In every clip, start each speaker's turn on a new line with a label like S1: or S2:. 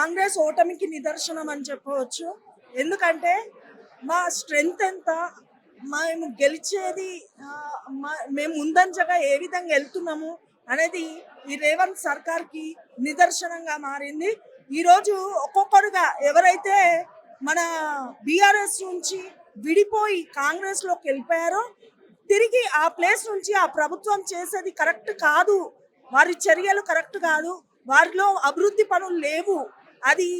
S1: కాంగ్రెస్ ఓటమికి నిదర్శనం అని చెప్పవచ్చు. ఎందుకంటే మా స్ట్రెంగ్త్ ఎంత మేము గెలిచేది మా- మేము ముందంజగా ఏ విధంగా వెళ్తున్నాము అనేది ఈ రేవంత్ సర్కార్కి నిదర్శనంగా మారింది. ఈరోజు ఒక్కొక్కరుగా ఎవరైతే మన బీఆర్ఎస్ నుంచి విడిపోయి కాంగ్రెస్లోకి వెళ్ళిపోయారో తిరిగి ఆ ప్లేస్ నుంచి ఆ ప్రభుత్వం చేసేది కరెక్ట్ కాదు. వారి చర్యలు కరెక్ట్ కాదు. వారిలో అభివృద్ధి పనులు లేవు. అది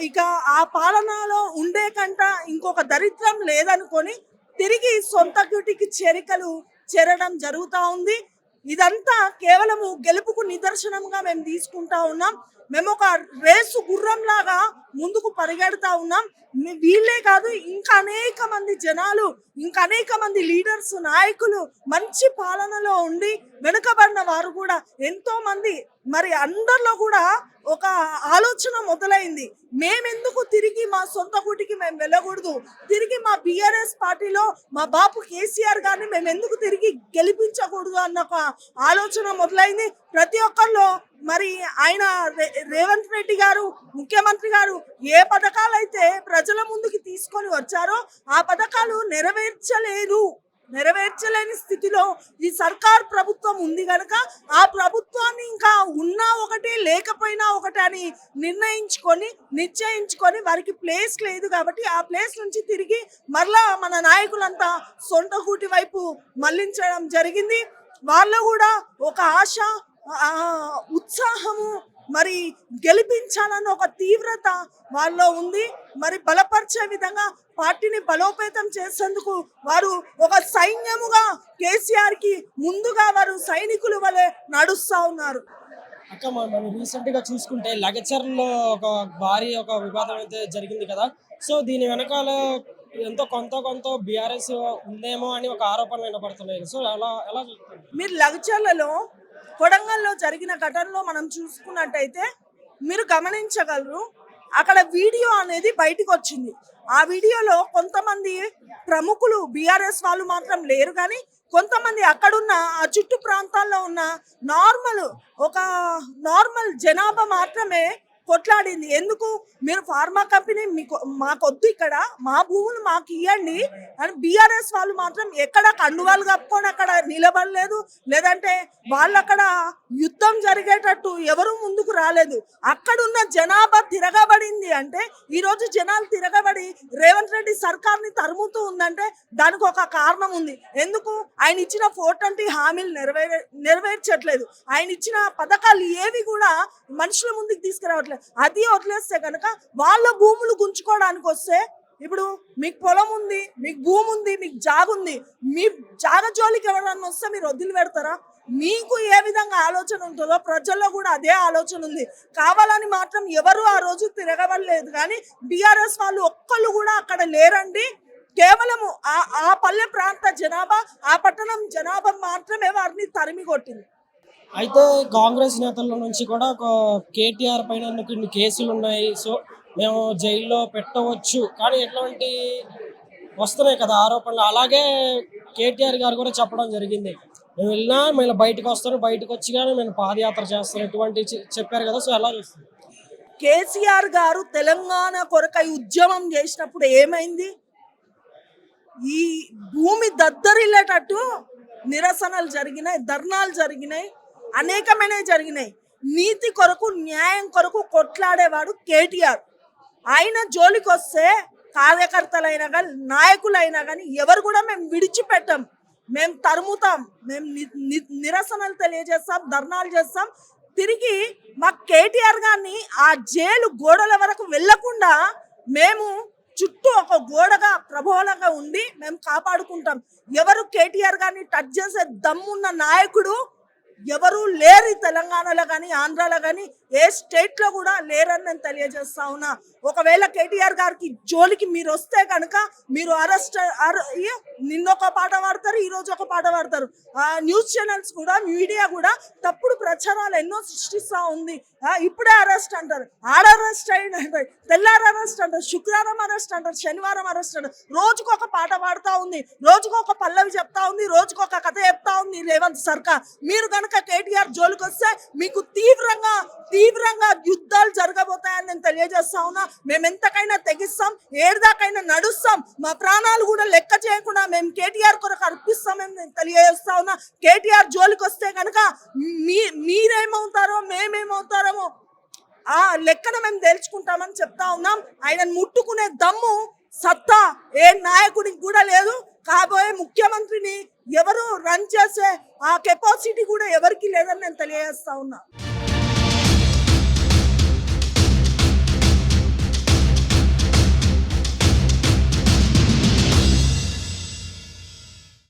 S1: ఇక ఆ పాలనలో ఉండే కంట ఇంకొక దరిద్రం లేదనుకొని తిరిగి సొంత గుటికి చేరికలు చేరడం జరుగుతూ ఉంది. ఇదంతా కేవలము గెలుపుకు నిదర్శనంగా మేము తీసుకుంటా ఉన్నాం. మేము ఒక రేసు గుర్రంలాగా ముందుకు పరిగెడతా ఉన్నాం. వీళ్ళే కాదు ఇంకా అనేక మంది జనాలు ఇంకా అనేక మంది లీడర్స్ నాయకులు మంచి పాలనలో ఉండి వెనుకబడిన వారు కూడా ఎంతో మంది. మరి అందరిలో కూడా ఒక ఆలోచన మొదలైంది. మేమెందుకు తిరిగి మా సొంత గుడికి మేము వెళ్ళకూడదు? తిరిగి మా బిఆర్ఎస్ పార్టీలో మా బాపు కేసీఆర్ గారిని మేము ఎందుకు తిరిగి గెలిపించకూడదు అన్న ఒక ఆలోచన మొదలైంది. ప్రతి ఒక్కరిలో మరి ఆయన రేవంత్ రెడ్డి గారు ముఖ్యమంత్రి గారు ఏ పథకాలు అయితే ప్రజల ముందుకి తీసుకొని వచ్చారో ఆ పథకాలు నెరవేర్చలేదు. నెరవేర్చలేని స్థితిలో ఈ సర్కార్ ప్రభుత్వం ఉంది కనుక ఆ ప్రభుత్వాన్ని ఇంకా ఉన్నా ఒకటి లేకపోయినా ఒకటి అని నిర్ణయించుకొని నిశ్చయించుకొని వారికి ప్లేస్ లేదు కాబట్టి ఆ ప్లేస్ నుంచి తిరిగి మరలా మన నాయకులంతా సొంతకూటి వైపు మళ్ళించడం జరిగింది. వాళ్ళు కూడా ఒక ఆశ ఉత్సాహము మరి గెలిపించాలన్న ఒక తీవ్రత వాళ్ళలో ఉంది. మరి బలపరిచే విధంగా పార్టీని బలోపేతం చేసేందుకు వారు ఒక సైన్యముగా కేసీఆర్కి ముందుగా వారు సైనికులు వలె నడుస్తా ఉన్నారు.
S2: అక్క మనం రీసెంట్గా చూసుకుంటే లగచర్లో ఒక భారీ ఒక వివాదం అయితే జరిగింది కదా. సో దీని వెనకాల ఎంతో కొంత కొంత బీఆర్ఎస్ ఉందేమో అని ఒక ఆరోపణ వినపడుతున్నాయి. సో ఎలా ఎలా
S1: మీరు లగచర్లలో కొడంగల్లో జరిగిన ఘటనలో మనం చూసుకున్నట్టయితే మీరు గమనించగలరు అక్కడ వీడియో అనేది బయటకు వచ్చింది. ఆ వీడియోలో కొంతమంది ప్రముఖులు బీఆర్ఎస్ వాళ్ళు మాత్రం లేరు కానీ కొంతమంది అక్కడున్న ఆ చుట్టు ప్రాంతాల్లో ఉన్న నార్మల్ ఒక నార్మల్ జనాభా మాత్రమే కొట్లాడింది. ఎందుకు? మీరు ఫార్మా కంపెనీ మీకు మాకొద్దు ఇక్కడ. మా భూములు మాకు ఇవ్వండి అని బీఆర్ఎస్ వాళ్ళు మాత్రం ఎక్కడ కండువాలు కప్పుకొని అక్కడ నిలబడలేదు. లేదంటే వాళ్ళు అక్కడ యుద్ధం జరిగేటట్టు ఎవరు ముందుకు రాలేదు. అక్కడున్న జనాభా తిరగబడింది అంటే ఈరోజు జనాలు తిరగబడి రేవంత్ రెడ్డి సర్కార్ని తరుముతూ ఉందంటే దానికి ఒక కారణం ఉంది. ఎందుకు? ఆయన ఇచ్చిన ఫోర్ ట్వంటీ హామీలు నెరవేరే నెరవేర్చట్లేదు. ఆయన ఇచ్చిన పథకాలు ఏవి కూడా మనుషుల ముందుకు తీసుకురావట్లేదు. అది వదిలేస్తే కనుక వాళ్ళ భూములు గుంజుకోవడానికి వస్తే ఇప్పుడు మీకు పొలం ఉంది మీకు భూమి ఉంది మీకు జాగ ఉంది మీ జాగ జోలికి ఎవరన్నా వస్తే మీరు వదిలి పెడతారా? మీకు ఏ విధంగా ఆలోచన ఉంటుందో ప్రజల్లో కూడా అదే ఆలోచన ఉంది. కావాలని మాత్రం ఎవరు ఆ రోజు తిరగవలేదు కానీ బీఆర్ఎస్ వాళ్ళు ఒక్కళ్ళు కూడా అక్కడ లేరండి. కేవలము ఆ ఆ పల్లె ప్రాంత జనాభా ఆ పట్టణం జనాభా మాత్రమే వారిని తరిమి కొట్టింది
S2: అయితే కాంగ్రెస్ నేతల నుంచి కూడా ఒక కేటీఆర్ పైన కొన్ని కేసులు ఉన్నాయి. సో మేము జైల్లో పెట్టవచ్చు. కానీ ఎటువంటి వస్తున్నాయి కదా ఆరోపణలు. అలాగే కేటీఆర్ గారు కూడా చెప్పడం జరిగింది. మేము వెళ్ళినా మేము బయటకు వస్తాను బయటకు వచ్చి కానీ మేము పాదయాత్ర చేస్తాను ఎటువంటి చెప్పారు కదా. సో ఎలా చేస్తుంది
S1: కేసీఆర్ గారు తెలంగాణ కొరకై ఉద్యమం చేసినప్పుడు ఏమైంది? ఈ భూమి దద్దరిల్లేటట్టు నిరసనలు జరిగినాయి ధర్నాలు జరిగినాయి. అనేకమైనవి జరిగినాయి. నీతి కొరకు న్యాయం కొరకు కొట్లాడేవాడు కేటీఆర్. ఆయన జోలికి వస్తే కార్యకర్తలైనా కానీ నాయకులైనా కానీ ఎవరు కూడా మేము విడిచిపెట్టాం. మేము తరుముతాం. మేము నిరసనలు తెలియజేస్తాం ధర్నాలు చేస్తాం. తిరిగి మా కేటీఆర్ గారిని ఆ జైలు గోడల వరకు వెళ్ళకుండా మేము చుట్టూ ఒక గోడగా ప్రభోలంగా ఉండి మేము కాపాడుకుంటాం. ఎవరు కేటీఆర్ గారిని టచ్ చేసే దమ్మున్న నాయకుడు ఎవరు లేరు తెలంగాణలో కానీ ఆంధ్రాలో కానీ ఏ స్టేట్లో కూడా లేరని నేను తెలియజేస్తా ఉన్నా. ఒకవేళ కేటీఆర్ గారికి జోలికి మీరు వస్తే కనుక మీరు అరెస్ట్ నిన్న ఒక పాట పాడతారు ఈ రోజు ఒక పాట పాడతారు. న్యూస్ ఛానల్స్ కూడా మీడియా కూడా తప్పుడు ప్రచారాలు ఎన్నో సృష్టిస్తూ ఉంది. ఇప్పుడే అరెస్ట్ అంటారు. ఆడ అరెస్ట్ అయిన తెల్లారు అరెస్ట్ అంటారు. శుక్రవారం అరెస్ట్ అంటారు. శనివారం అరెస్ట్ అంటారు. రోజుకు ఒక పాట పాడుతూ ఉంది. రోజుకు ఒక పల్లవి చెప్తా ఉంది. రోజుకు ఒక కథ చెప్తా ఉంది రేవంత్ సర్కార్. మీరు కనుక కేటీఆర్ జోలికి వస్తే మీకు తీవ్రంగా తీవ్రంగా యుద్ధాలు జరగబోతాయని నేను తెలియజేస్తా ఉన్నా. మేము ఎంతకైనా తెగిస్తాం ఏడుదాకైనా నడుస్తాం. మా ప్రాణాలు కూడా లెక్క చేయకుండా మేము కేటీఆర్ కొరకు అర్పిస్తామని నేను తెలియజేస్తా ఉన్నా. కేటీఆర్ జోలికి వస్తే కనుక మీ మీరేమవుతారో మేమేమవుతారో ఆ లెక్కన మేము తేల్చుకుంటామని చెప్తా ఉన్నాం. ఆయన ముట్టుకునే దమ్ము సత్తా ఏ నాయకుడికి కూడా లేదు. కాబోయే ముఖ్యమంత్రిని ఎవరు రన్ చేసే ఆ కెపాసిటీ కూడా ఎవరికి లేదని నేను తెలియజేస్తా ఉన్నా.